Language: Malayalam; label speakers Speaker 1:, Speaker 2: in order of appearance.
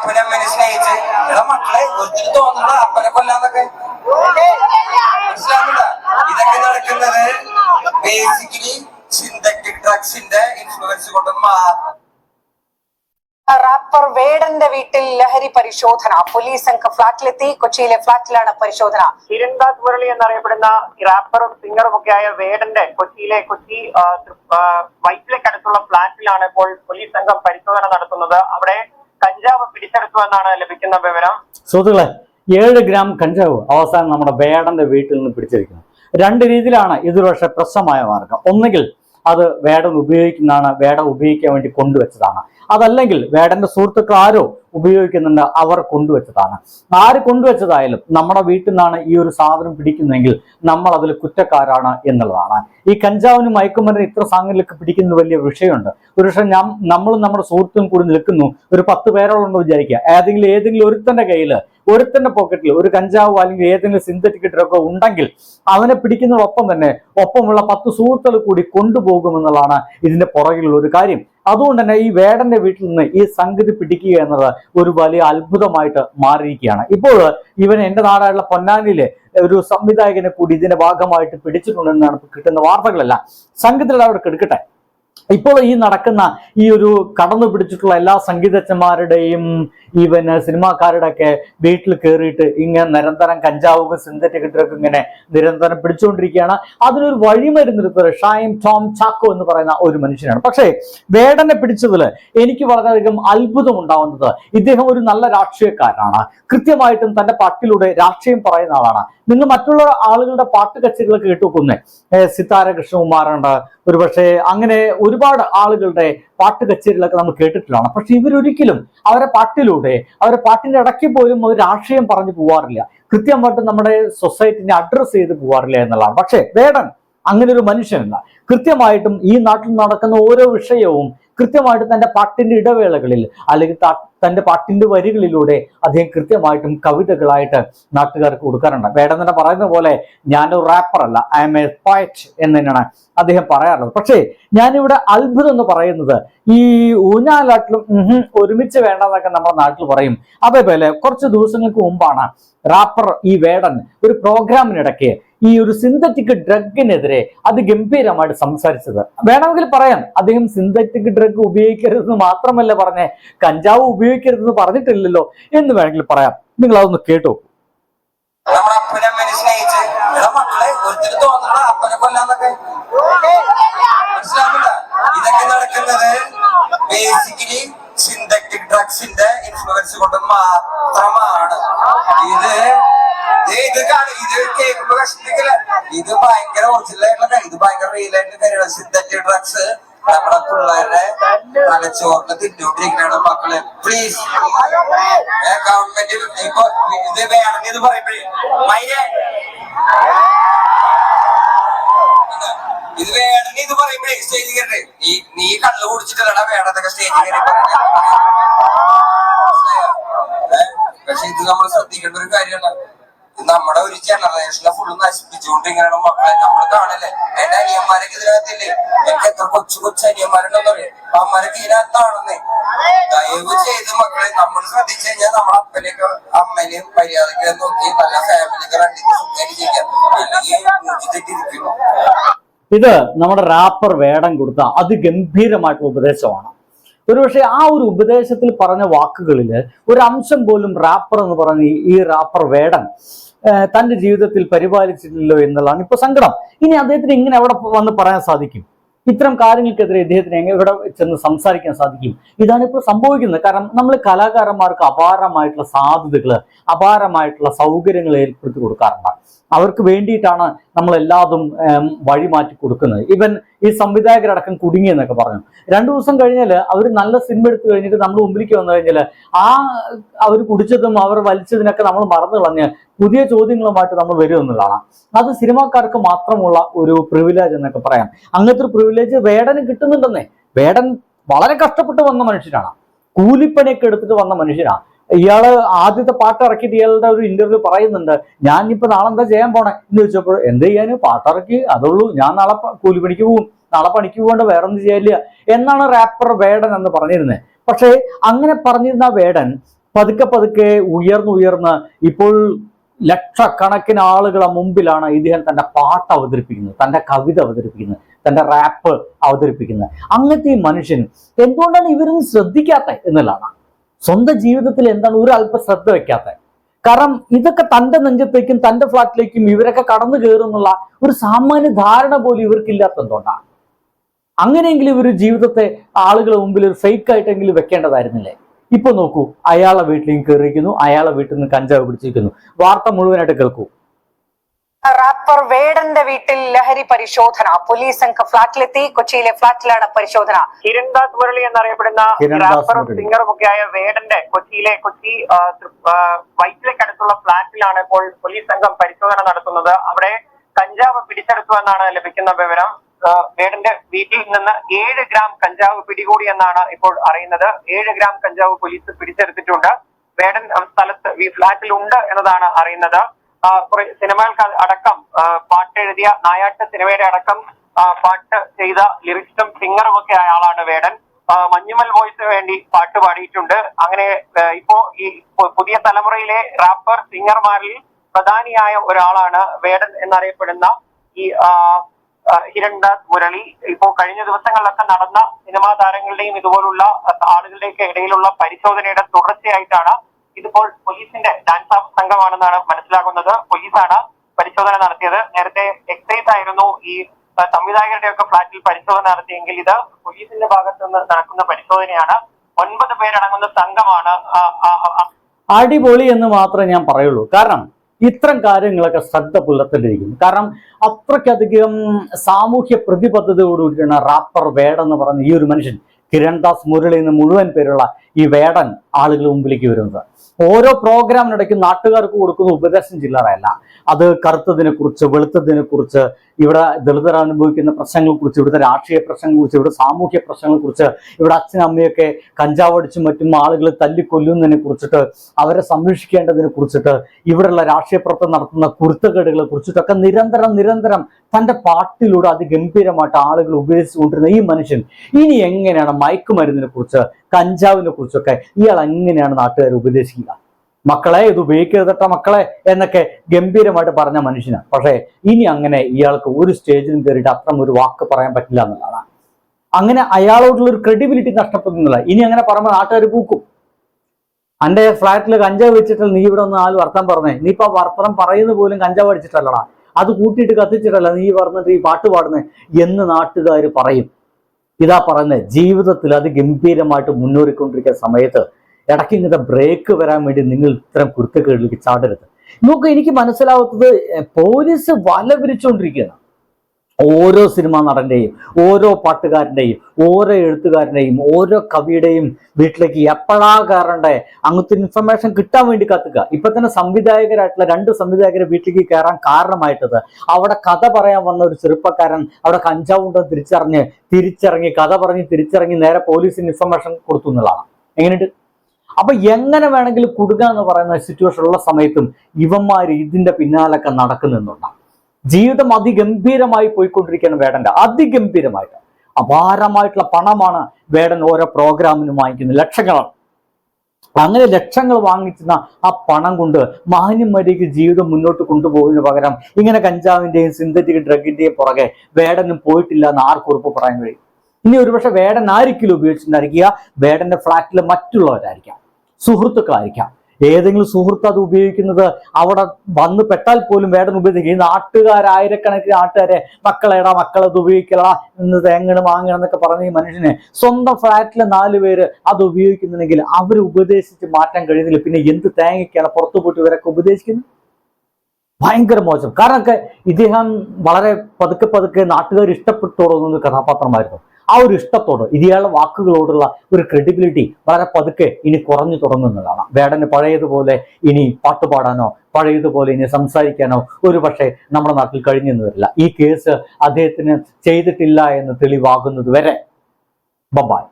Speaker 1: അപ്പനമ്മനെ സ്നേഹിച്ച് ഇവിടെ മക്കളെ ഒരിക്കൽ തോന്നുന്നത് അപ്പനെ കൊല്ലാന്നൊക്കെ മനസ്സിലാവില്ല ഇതൊക്കെ നടക്കുന്നത് ബേസിക്കലി സിന്തറ്റിക് ഡ്രഗ്സിന്റെ ഇൻഫ്ലുവൻസ് കൊണ്ട്
Speaker 2: റാപ്പർ വേടന്റെ വീട്ടിൽ ലഹരി പരിശോധന പോലീസ് സംഘം ഫ്ളാറ്റിലെത്തി കൊച്ചിയിലെ ഫ്ളാറ്റിലാണ് പരിശോധന
Speaker 3: ഹിരൺദാസ് മുരളി എന്നറിയപ്പെടുന്ന റാപ്പറും സിംഗറും ഒക്കെ ആയ വേടന്റെ കൊച്ചിയിലെ കൊച്ചി വൈറ്റിലേക്കടുത്തുള്ള ഫ്ളാറ്റിലാണ് ഇപ്പോൾ പോലീസ് സംഘം പരിശോധന നടത്തുന്നത് അവിടെ കഞ്ചാവ് പിടിച്ചെടുത്തുവെന്നാണ് ലഭിക്കുന്ന വിവരം
Speaker 4: സുഹൃത്തുക്കളെ ഏഴ് ഗ്രാം കഞ്ചാവ് അവസാനം നമ്മുടെ വേടന്റെ വീട്ടിൽ നിന്ന് പിടിച്ചെടുക്കുന്നത് രണ്ട് രീതിയിലാണ് ഇതൊരുപക്ഷെ പ്രശ്നമായ മാർഗം ഒന്നുകിൽ അത് വേടൻ ഉപയോഗിക്കുന്നതാണ് വേടൻ ഉപയോഗിക്കാൻ വേണ്ടി കൊണ്ടുവച്ചതാണ് അതല്ലെങ്കിൽ വേടന്റെ സുഹൃത്തുക്കൾ ആരോ ഉപയോഗിക്കുന്നുണ്ട് അവർ കൊണ്ടുവച്ചതാണ് ആര് കൊണ്ടുവച്ചതായാലും നമ്മുടെ വീട്ടിൽ നിന്നാണ് ഈ ഒരു സാധനം പിടിക്കുന്നതെങ്കിൽ നമ്മൾ അതിൽ കുറ്റക്കാരാണ് എന്നുള്ളതാണ് ഈ കഞ്ചാവിന് മയക്കുമരുന്ന് ഇത്ര സാങ്കലിലൊക്കെ പിടിക്കുന്ന വലിയ വിഷയമുണ്ട് ഒരു പക്ഷേ ഞാൻ നമ്മളും നമ്മുടെ സുഹൃത്തും കൂടി നിൽക്കുന്നു ഒരു പത്ത് ഉണ്ടോ വിചാരിക്കുക ഏതെങ്കിലും ഏതെങ്കിലും ഒരുത്തന്റെ കയ്യിൽ ഒരുത്തന്റെ പോക്കറ്റിൽ ഒരു കഞ്ചാവോ അല്ലെങ്കിൽ ഏതെങ്കിലും സിന്തറ്റിക് ഡ്രഗോ ഉണ്ടെങ്കിൽ അവനെ പിടിക്കുന്നതോടൊപ്പം തന്നെ ഒപ്പമുള്ള പത്ത് സുഹൃത്തുക്കൾ കൂടി കൊണ്ടുപോകുമെന്നുള്ളതാണ് ഇതിന്റെ പുറകിലുള്ള ഒരു കാര്യം അതുകൊണ്ട് തന്നെ ഈ വേടന്റെ വീട്ടിൽ നിന്ന് ഈ സംഗതി പിടിക്കുക എന്നത് ഒരു വലിയ അത്ഭുതമായിട്ട് മാറിയിരിക്കുകയാണ് ഇപ്പോൾ ഇവൻ എന്റെ നാടായിട്ടുള്ള പൊന്നാനിയിലെ ഒരു സംവിധായകനെ കൂടി ഇതിന്റെ ഭാഗമായിട്ട് പിടിച്ചിട്ടുണ്ടെന്നാണ് കിട്ടുന്ന വാർത്തകളെല്ലാം സംഘത്തിൽ അവിടെ കിടക്കട്ടെ ഇപ്പോൾ ഈ നടക്കുന്ന ഈ ഒരു കടന്നു പിടിച്ചിട്ടുള്ള എല്ലാ സംഗീതജ്ഞന്മാരുടെയും ഈവന് സിനിമാക്കാരുടെ ഒക്കെ വീട്ടിൽ കയറിയിട്ട് ഇങ്ങനെ നിരന്തരം കഞ്ചാവും സിന്തറ്റിക് ഡ്രഗ് ഇങ്ങനെ നിരന്തരം പിടിച്ചുകൊണ്ടിരിക്കുകയാണ് അതിനൊരു വഴിമരുന്ന് ഷായം ടോം ചാക്കോ എന്ന് പറയുന്ന ഒരു മനുഷ്യനാണ് പക്ഷേ വേടനെ പിടിച്ചതിൽ എനിക്ക് വളരെയധികം അത്ഭുതം ഉണ്ടാവുന്നത് ഇദ്ദേഹം ഒരു നല്ല രാഷ്ട്രീയക്കാരനാണ് കൃത്യമായിട്ടും തന്റെ പാട്ടിലൂടെ രാഷ്ട്രീയം പറയുന്ന ആളാണ് നിങ്ങൾ മറ്റുള്ള ആളുകളുടെ പാട്ട് കച്ചേരികളൊക്കെ കേട്ടുവെക്കുന്നേ സിതാര കൃഷ്ണകുമാറുണ്ട് ഒരുപക്ഷെ അങ്ങനെ ഒരുപാട് ആളുകളുടെ പാട്ട് കച്ചേരികളൊക്കെ നമ്മൾ കേട്ടിട്ടുള്ളതാണ് പക്ഷെ ഇവരൊരിക്കലും അവരെ പാട്ടിലൂടെ അവരെ പാട്ടിന്റെ ഇടയ്ക്ക് പോലും ഒരു രാഷ്ട്രീയം പറഞ്ഞു പോവാറില്ല കൃത്യമായിട്ട് നമ്മുടെ സൊസൈറ്റിനെ അഡ്രസ്സ് ചെയ്ത് പോവാറില്ല എന്നുള്ളതാണ് പക്ഷേ വേടൻ അങ്ങനെ ഒരു മനുഷ്യനല്ല കൃത്യമായിട്ടും ഈ നാട്ടിൽ നടക്കുന്ന ഓരോ വിഷയവും കൃത്യമായിട്ട് തന്റെ പാട്ടിന്റെ ഇടവേളകളിൽ അല്ലെങ്കിൽ തന്റെ പാട്ടിന്റെ വരികളിലൂടെ അദ്ദേഹം കൃത്യമായിട്ടും കവിതകളായിട്ട് നാട്ടുകാർക്ക് കൊടുക്കാറുണ്ട് വേടം തന്നെ പറയുന്ന പോലെ ഞാനൊരു അല്ല ഐ എം എ പോയറ്റ് എന്ന് തന്നെയാണ് അദ്ദേഹം പറയാറുള്ളത് പക്ഷേ ഞാനിവിടെ അത്ഭുതം എന്ന് പറയുന്നത് ഈ ഊഞ്ഞാലാട്ടിലും ഒരുമിച്ച് എന്നൊക്കെ നമ്മുടെ നാട്ടിൽ പറയും അതേപോലെ കുറച്ച് ദിവസങ്ങൾക്ക് മുമ്പാണ് റാപ്പർ ഈ വേടൻ ഒരു പ്രോഗ്രാമിനിടയ്ക്ക് ഈ ഒരു സിന്തറ്റിക് ഡ്രഗിനെതിരെ അതിഗംഭീരമായിട്ട് സംസാരിച്ചത് വേണമെങ്കിൽ പറയാം അദ്ദേഹം സിന്തറ്റിക് ഡ്രഗ് ഉപയോഗിക്കരുതെന്ന് മാത്രമല്ല പറഞ്ഞേ കഞ്ചാവ് ഉപയോഗിക്കരുതെന്ന് പറഞ്ഞിട്ടില്ലല്ലോ എന്ന് വേണമെങ്കിൽ പറയാം നിങ്ങൾ അതൊന്ന് കേട്ടു
Speaker 1: നമ്മളെ അപ്പനെ അമ്മനെ സ്നേഹിച്ച് മക്കളെ ഒരിക്കലും തോന്നണ അപ്പനെ കൊല്ലാന്നൊക്കെ മനസ്സിലാവില്ല ഇതൊക്കെ നടക്കുന്നത് ബേസിക്കലി സിന്തറ്റിക് ഡ്രഗ്സിന്റെ ഇൻഫ്ലുവൻസ് കൊണ്ട് മാത്രമാണ് ഇത് ഇത് കാണും ഇത് കേൾക്കുമ്പോ വിഷമിക്കില്ല ഇത് ഭയങ്കര ഒറിജിനൽ ആയിട്ടുള്ള ഇത് ഭയങ്കര റിയൽ ആയിട്ടുള്ള കാര്യമാണ് സിന്തറ്റിക് ഡ്രഗ്സ് നമ്മുടെ പിള്ളേരുടെ തലച്ചോറിന് തിന്നോണ്ടിരിക്കുകയാണ് മക്കളെ പ്ലീസ് ഗവൺമെന്റ് ഇപ്പൊ ഇത് വേണമെങ്കിൽ ഇത് പറയുമ്പോഴേ മൈനെ ഇത് വേണമെങ്കിൽ ഇത് പറയുമ്പോഴേ സ്റ്റേജിൽ കയറി നീ നീ കള്ളു കുടിച്ചിട്ടല്ലടാ വേണതൊക്കെ സ്റ്റേജിൽ കയറി പക്ഷെ ഇത് നമ്മൾ ശ്രദ്ധിക്കേണ്ട ഒരു കാര്യമാണ് നമ്മുടെ ഒരു ജനറേഷനെ ഫുള്ള് നശിപ്പിച്ചുകൊണ്ട് ഇങ്ങനെയാണ് മക്കളെ നമ്മൾ കാണല്ലേ എന്റെ അനിയന്മാരൊക്കെ ഇതിനകത്തില്ലേ എനിക്ക് എത്ര കൊച്ചു കൊച്ചു അനിയന്മാരുണ്ടെന്ന് പറയും അമ്മമാരൊക്കെ ഇതിനകത്താണെന്നേ ദയവ് ചെയ്ത് മക്കളെ നമ്മൾ ശ്രദ്ധിച്ചു കഴിഞ്ഞാൽ നമ്മുടെ അപ്പനെയൊക്കെ അമ്മനെയും മര്യാദയ്ക്ക് നോക്കി നല്ല
Speaker 4: ഫാമിലിയൊക്കെ രണ്ടിനും സുഖമായി ചെയ്യാം അല്ലെങ്കിൽ തെറ്റിരിക്കുന്നു ഇത് നമ്മുടെ റാപ്പർ വേടം കൊടുത്ത അതിഗംഭീരമായിട്ടുള്ള ഉപദേശമാണ് ഒരുപക്ഷെ ആ ഒരു ഉപദേശത്തിൽ പറഞ്ഞ വാക്കുകളിൽ ഒരംശം പോലും റാപ്പർ എന്ന് പറഞ്ഞ ഈ റാപ്പർ വേടൻ തന്റെ ജീവിതത്തിൽ പരിപാലിച്ചിട്ടില്ലല്ലോ എന്നുള്ളതാണ് ഇപ്പൊ സങ്കടം ഇനി അദ്ദേഹത്തിന് ഇങ്ങനെ അവിടെ വന്ന് പറയാൻ സാധിക്കും ഇത്തരം കാര്യങ്ങൾക്കെതിരെ ഇദ്ദേഹത്തിന് ഇവിടെ ചെന്ന് സംസാരിക്കാൻ സാധിക്കും ഇതാണ് ഇപ്പോൾ സംഭവിക്കുന്നത് കാരണം നമ്മൾ കലാകാരന്മാർക്ക് അപാരമായിട്ടുള്ള സാധ്യതകൾ അപാരമായിട്ടുള്ള സൗകര്യങ്ങൾ ഏർപ്പെടുത്തി കൊടുക്കാറുണ്ട് അവർക്ക് വേണ്ടിയിട്ടാണ് നമ്മൾ എല്ലാതും മാറ്റി കൊടുക്കുന്നത് ഇവൻ ഈ സംവിധായകരടക്കം കുടുങ്ങി എന്നൊക്കെ പറഞ്ഞു രണ്ടു ദിവസം കഴിഞ്ഞാൽ അവർ നല്ല സിനിമ എടുത്തു കഴിഞ്ഞിട്ട് നമ്മൾ മുമ്പിലേക്ക് വന്നു കഴിഞ്ഞാൽ ആ അവർ കുടിച്ചതും അവർ വലിച്ചതിനൊക്കെ നമ്മൾ മറന്നു കളഞ്ഞ് പുതിയ ചോദ്യങ്ങളുമായിട്ട് നമ്മൾ വരുമെന്നുള്ളതാണ് അത് സിനിമാക്കാർക്ക് മാത്രമുള്ള ഒരു പ്രിവിലേജ് എന്നൊക്കെ പറയാം അങ്ങനത്തെ ഒരു പ്രിവിലേജ് വേടന് കിട്ടുന്നുണ്ടെന്നേ വേടൻ വളരെ കഷ്ടപ്പെട്ട് വന്ന മനുഷ്യനാണ് കൂലിപ്പണിയൊക്കെ എടുത്തിട്ട് വന്ന മനുഷ്യനാണ് ഇയാള് ആദ്യത്തെ പാട്ട് ഇറക്കിയിട്ട് ഇയാളുടെ ഒരു ഇന്റർവ്യൂ പറയുന്നുണ്ട് ഞാൻ ഇപ്പൊ നാളെ എന്താ ചെയ്യാൻ പോണേ എന്ന് ചോദിച്ചപ്പോൾ എന്ത് ചെയ്യാനും പാട്ടിറക്കി അതുള്ളൂ ഞാൻ നാളെ കൂലിപ്പണിക്ക് പോകും നാളെ പണിക്ക് പോകേണ്ട വേറെ ഒന്നും ചെയ്യില്ല എന്നാണ് റാപ്പർ വേടൻ എന്ന് പറഞ്ഞിരുന്നത് പക്ഷേ അങ്ങനെ പറഞ്ഞിരുന്ന വേടൻ പതുക്കെ പതുക്കെ ഉയർന്നു ഉയർന്ന് ഇപ്പോൾ ലക്ഷക്കണക്കിന് ആളുകളെ മുമ്പിലാണ് ഇദ്ദേഹം തന്റെ പാട്ട് അവതരിപ്പിക്കുന്നത് തന്റെ കവിത അവതരിപ്പിക്കുന്നത് തന്റെ റാപ്പ് അവതരിപ്പിക്കുന്നത് അങ്ങനത്തെ ഈ മനുഷ്യൻ എന്തുകൊണ്ടാണ് ഇവരും ശ്രദ്ധിക്കാത്ത എന്നുള്ളതാണ് സ്വന്തം ജീവിതത്തിൽ എന്താണ് ഒരു അല്പം ശ്രദ്ധ വെക്കാത്ത കാരണം ഇതൊക്കെ തന്റെ നെഞ്ചത്തേക്കും തന്റെ ഫ്ലാറ്റിലേക്കും ഇവരൊക്കെ കടന്നു കയറുന്നുള്ള ഒരു സാമാന്യ ധാരണ പോലും എന്തുകൊണ്ടാണ് അങ്ങനെയെങ്കിലും ഒരു ജീവിതത്തെ ആളുകളുടെ മുമ്പിൽ ഒരു ഫേക്ക് ആയിട്ടെങ്കിലും വെക്കേണ്ടതായിരുന്നില്ലേ ഇപ്പൊ നോക്കൂ അയാളെ വീട്ടിലേക്ക് കയറിയിരിക്കുന്നു അയാളെ വീട്ടിൽ നിന്ന് കഞ്ചാവ് പിടിച്ചിരിക്കുന്നു വാർത്ത മുഴുവനായിട്ട് കേൾക്കൂ
Speaker 2: റാപ്പർ വേടന്റെ വീട്ടിൽ ലഹരി പരിശോധന പോലീസ് സംഘം ഫ്ളാറ്റിലെത്തി കൊച്ചിയിലെ ഫ്ളാറ്റിലാണ് പരിശോധന
Speaker 3: കിരൺദാസ് മുരളി എന്നറിയപ്പെടുന്ന റാപ്പറും സിംഗറും ഒക്കെയായ വേടന്റെ കൊച്ചിയിലെ കൊച്ചി വൈറ്റിലേക്കടുത്തുള്ള ഫ്ളാറ്റിലാണ് ഇപ്പോൾ പോലീസ് സംഘം പരിശോധന നടത്തുന്നത് അവിടെ കഞ്ചാവ് പിടിച്ചെടുത്തു എന്നാണ് ലഭിക്കുന്ന വിവരം വേടന്റെ വീട്ടിൽ നിന്ന് ഏഴ് ഗ്രാം കഞ്ചാവ് പിടികൂടി എന്നാണ് ഇപ്പോൾ അറിയുന്നത് ഏഴ് ഗ്രാം കഞ്ചാവ് പോലീസ് പിടിച്ചെടുത്തിട്ടുണ്ട് വേടൻ സ്ഥലത്ത് ഈ ഉണ്ട് എന്നതാണ് അറിയുന്നത് സിനിമകൾ അടക്കം പാട്ട് എഴുതിയ നായാട്ട് സിനിമയുടെ അടക്കം പാട്ട് ചെയ്ത ലിറിക്സും സിംഗറും ഒക്കെ ആയ ആളാണ് വേടൻ മഞ്ഞുമൽ വോയിസിന് വേണ്ടി പാട്ട് പാടിയിട്ടുണ്ട് അങ്ങനെ ഇപ്പോ ഈ പുതിയ തലമുറയിലെ റാപ്പർ സിംഗർമാരിൽ പ്രധാനിയായ ഒരാളാണ് വേടൻ എന്നറിയപ്പെടുന്ന ഈ ഹിരൺദാസ് മുരളി ഇപ്പോ കഴിഞ്ഞ ദിവസങ്ങളിലൊക്കെ നടന്ന സിനിമാ താരങ്ങളുടെയും ഇതുപോലുള്ള ആളുകളുടെയൊക്കെ ഇടയിലുള്ള പരിശോധനയുടെ തുടർച്ചയായിട്ടാണ് ഇതിപ്പോൾ പോലീസിന്റെ ഡാൻസ് ഓഫ് സംഘമാണെന്നാണ് മനസ്സിലാകുന്നത് പോലീസാണ് പരിശോധന നടത്തിയത് നേരത്തെ എക്സൈസ് ആയിരുന്നു ഈ സംവിധായകരുടെ ഒക്കെ ഫ്ളാറ്റിൽ പരിശോധന നടത്തിയെങ്കിൽ ഇത് പോലീസിന്റെ ഭാഗത്തു നിന്ന് നടക്കുന്ന പരിശോധനയാണ് ഒൻപത് പേരടങ്ങുന്ന സംഘമാണ് അടിപൊളി എന്ന് മാത്രമേ ഞാൻ പറയുള്ളൂ കാരണം ഇത്തരം കാര്യങ്ങളൊക്കെ ശ്രദ്ധ പുലർത്തേണ്ടിയിരിക്കുന്നു കാരണം അത്രയ്ക്കധികം സാമൂഹ്യ പ്രതിബദ്ധതയോടുകൂടിയാണ് റാപ്പർ വേടെന്ന് പറഞ്ഞ ഈ ഒരു മനുഷ്യൻ കിരൺദാസ് ദാസ് മുരളി എന്ന് മുഴുവൻ പേരുള്ള ഈ വേടൻ ആളുകൾ മുമ്പിലേക്ക് വരുന്നത് ഓരോ പ്രോഗ്രാമിനിടയ്ക്ക് നാട്ടുകാർക്ക് കൊടുക്കുന്ന ഉപദേശം ചില്ലറയല്ല അത് കറുത്തതിനെ കുറിച്ച് വെളുത്തതിനെ കുറിച്ച് ഇവിടെ ദളിതർ അനുഭവിക്കുന്ന പ്രശ്നങ്ങളെ കുറിച്ച് ഇവിടുത്തെ രാഷ്ട്രീയ പ്രശ്നങ്ങളെ കുറിച്ച് ഇവിടെ സാമൂഹ്യ പ്രശ്നങ്ങളെ കുറിച്ച് ഇവിടെ അമ്മയൊക്കെ കഞ്ചാവടിച്ചും മറ്റും ആളുകളെ തല്ലിക്കൊല്ലുന്നതിനെ കുറിച്ചിട്ട് അവരെ സംരക്ഷിക്കേണ്ടതിനെ കുറിച്ചിട്ട് ഇവിടെയുള്ള രാഷ്ട്രീയ പ്രവർത്തനം നടത്തുന്ന കുരുത്തക്കേടുകളെ കുറിച്ചിട്ടൊക്കെ നിരന്തരം നിരന്തരം തന്റെ പാട്ടിലൂടെ അതിഗംഭീരമായിട്ട് ആളുകൾ ഉപയോഗിച്ചുകൊണ്ടിരുന്ന ഈ മനുഷ്യൻ ഇനി എങ്ങനെയാണ് മയക്കുമരുന്നിനെ കുറിച്ച് കഞ്ചാവിനെ കുറിച്ചൊക്കെ ഇയാൾ അങ്ങനെയാണ് നാട്ടുകാർ ഉപദേശിക്കുക മക്കളെ ഇത് ഉപയോഗിക്കരുതട്ട മക്കളെ എന്നൊക്കെ ഗംഭീരമായിട്ട് പറഞ്ഞ മനുഷ്യനാണ് പക്ഷേ ഇനി അങ്ങനെ ഇയാൾക്ക് ഒരു സ്റ്റേജിലും കയറിയിട്ട് അത്തരം ഒരു വാക്ക് പറയാൻ പറ്റില്ല എന്നുള്ളതാണ് അങ്ങനെ അയാളോടുള്ള ഒരു ക്രെഡിബിലിറ്റി നഷ്ടപ്പെടുന്നില്ല ഇനി അങ്ങനെ പറയുമ്പോൾ നാട്ടുകാർ പൂക്കും അന്റെ ഫ്ളാറ്റിൽ കഞ്ചാവ് വെച്ചിട്ട് നീ ഇവിടെ ഒന്ന് ആൾ വർത്തം പറഞ്ഞേ നീ ഇപ്പൊ വർത്തനം പറയുന്ന പോലും കഞ്ചാവ് അടിച്ചിട്ടല്ലടാ അത് കൂട്ടിയിട്ട് കത്തിച്ചിട്ടല്ല നീ പറഞ്ഞിട്ട് ഈ പാട്ട് പാടുന്നേ എന്ന് നാട്ടുകാർ പറയും ഇതാ പറയുന്നത് ജീവിതത്തിൽ അത് ഗംഭീരമായിട്ട് മുന്നോറിക്കൊണ്ടിരിക്കുന്ന സമയത്ത് ഇടയ്ക്ക് ഇങ്ങനത്തെ ബ്രേക്ക് വരാൻ വേണ്ടി നിങ്ങൾ ഇത്തരം കുരുത്തക്കേടിലേക്ക് ചാടരുത് നോക്ക് എനിക്ക് മനസ്സിലാവാത്തത് പോലീസ് വല വിരിച്ചുകൊണ്ടിരിക്കുകയാണ് ഓരോ സിനിമാ നടൻ്റെയും ഓരോ പാട്ടുകാരൻ്റെയും ഓരോ എഴുത്തുകാരൻ്റെയും ഓരോ കവിയുടെയും വീട്ടിലേക്ക് എപ്പോഴാ കയറണ്ടേ അങ്ങനത്തെ ഇൻഫർമേഷൻ കിട്ടാൻ വേണ്ടി കത്തുക ഇപ്പൊ തന്നെ സംവിധായകരായിട്ടുള്ള രണ്ട് സംവിധായകരെ വീട്ടിലേക്ക് കയറാൻ കാരണമായിട്ടത് അവിടെ കഥ പറയാൻ വന്ന ഒരു ചെറുപ്പക്കാരൻ അവിടെ ഉണ്ടെന്ന് തിരിച്ചറിഞ്ഞ് തിരിച്ചിറങ്ങി കഥ പറഞ്ഞ് തിരിച്ചിറങ്ങി നേരെ പോലീസിന് ഇൻഫർമേഷൻ കൊടുത്തു എന്നുള്ളതാണ് എങ്ങനെയുണ്ട് അപ്പൊ എങ്ങനെ വേണമെങ്കിലും കുടുങ്ങുക എന്ന് പറയുന്ന സിറ്റുവേഷൻ ഉള്ള സമയത്തും ഇവന്മാർ ഇതിന്റെ പിന്നാലൊക്കെ നടക്കുന്നുണ്ടാവും ജീവിതം അതിഗംഭീരമായി പോയിക്കൊണ്ടിരിക്കുകയാണ് വേടന്റെ അതിഗംഭീരമായിട്ട് അപാരമായിട്ടുള്ള പണമാണ് വേടൻ ഓരോ പ്രോഗ്രാമിനും വാങ്ങിക്കുന്നത് ലക്ഷങ്ങളാണ് അങ്ങനെ ലക്ഷങ്ങൾ വാങ്ങിക്കുന്ന ആ പണം കൊണ്ട് മാന്യന്മാരേക്ക് ജീവിതം മുന്നോട്ട് കൊണ്ടുപോകുന്നതിന് പകരം ഇങ്ങനെ കഞ്ചാവിന്റെയും സിന്തറ്റിക് ഡ്രഗിന്റെയും പുറകെ വേടനും പോയിട്ടില്ല എന്ന് ആർക്കുറപ്പ് പറയാൻ കഴിയും ഇനി ഒരുപക്ഷെ വേടൻ ആയിരിക്കില്ല ഉപയോഗിച്ചിട്ടുണ്ടായിരിക്കുക വേടന്റെ ഫ്ലാറ്റിൽ മറ്റുള്ളവരായിരിക്കാം സുഹൃത്തുക്കളായിരിക്കാം ഏതെങ്കിലും സുഹൃത്ത് അത് ഉപയോഗിക്കുന്നത് അവിടെ വന്ന് പെട്ടാൽ പോലും വേടൻ ഉപയോഗിക്കുക ഈ നാട്ടുകാരായിരക്കണക്കിന് നാട്ടുകാരെ മക്കളെടാ മക്കളത് അത് ഉപയോഗിക്കലടാ എന്ന് തേങ്ങണം വാങ്ങണം എന്നൊക്കെ പറഞ്ഞ ഈ മനുഷ്യനെ സ്വന്തം ഫ്ലാറ്റിലെ നാല് പേര് അത് ഉപയോഗിക്കുന്നുണ്ടെങ്കിൽ അവർ ഉപദേശിച്ച് മാറ്റാൻ കഴിയുന്നില്ല പിന്നെ എന്ത് തേങ്ങയ്ക്കാണ് പുറത്തു പോയിട്ട് ഇവരൊക്കെ ഉപദേശിക്കുന്നത് ഭയങ്കര മോശം കാരണം ഇദ്ദേഹം വളരെ പതുക്കെ പതുക്കെ നാട്ടുകാർ ഇഷ്ടപ്പെട്ടു തുടങ്ങുന്ന കഥാപാത്രമായിരുന്നു ആ ഒരു ഇഷ്ടത്തോട് ഇയാളുടെ വാക്കുകളോടുള്ള ഒരു ക്രെഡിബിലിറ്റി വളരെ പതുക്കെ ഇനി കുറഞ്ഞു തുടങ്ങുന്നതാണ് വേടന് പഴയതുപോലെ ഇനി പാട്ടുപാടാനോ പഴയതുപോലെ ഇനി സംസാരിക്കാനോ ഒരു പക്ഷേ നമ്മുടെ നാട്ടിൽ കഴിഞ്ഞെന്ന് വരില്ല ഈ കേസ് അദ്ദേഹത്തിന് ചെയ്തിട്ടില്ല എന്ന് തെളിവാകുന്നത് വരെ ബബായ്